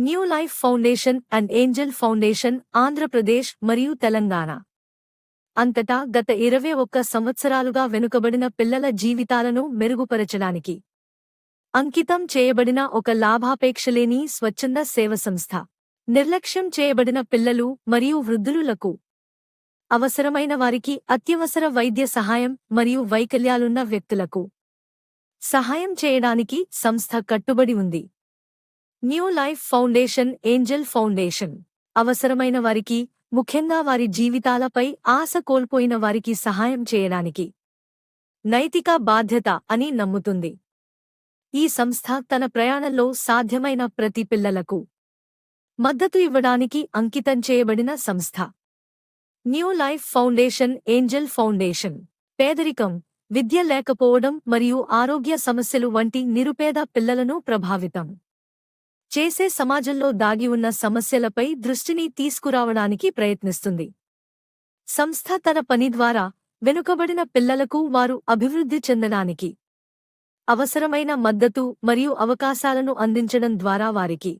New Life Foundation and Angel Foundation Andhra Pradesh మరియు తెలంగాణ. అంతటా గత ఇరవై ఒక్క సంవత్సరాలుగా వెనుకబడిన పిల్లల జీవితాలను మెరుగుపరచడానికి అంకితం చేయబడిన ఒక లాభాపేక్షలేని స్వచ్ఛంద సేవ సంస్థ. నిర్లక్ష్యం చేయబడిన పిల్లలు మరియు వృద్ధులకు అవసరమైన వారికి అత్యవసర వైద్య సహాయం మరియు వైకల్యాలున్న వ్యక్తులకు సహాయం చేయడానికి సంస్థ కట్టుబడి ఉంది. New Life Foundation Angel Foundation. అవసరమైన వారికి ముఖ్యంగా వారి జీవితాలపై ఆశ కోల్పోయిన వారికి సహాయం చేయడానికి. నైతిక బాధ్యత అని నమ్ముతుంది. ఈ సంస్థ తన ప్రయాణంలో సాధ్యమైన ప్రతి పిల్లలకు మద్దతు ఇవ్వడానికి అంకితం చేయబడిన సంస్థ. New Life Foundation Angel Foundation. పేదరికం విద్య లేకపోవడం మరియు ఆరోగ్య సమస్యలు వంటి నిరుపేద పిల్లలను ప్రభావితం. చేసే సమాజంలో దాగి ఉన్న సమస్యలపై దృష్టిని తీసుకురావడానికి ప్రయత్నిస్తుంది. సంస్థ తన పని ద్వారా వెనుకబడిన పిల్లలకు వారు అభివృద్ధి చెందడానికి అవసరమైన మద్దతు మరియు అవకాశాలను అందించడం ద్వారా వారికి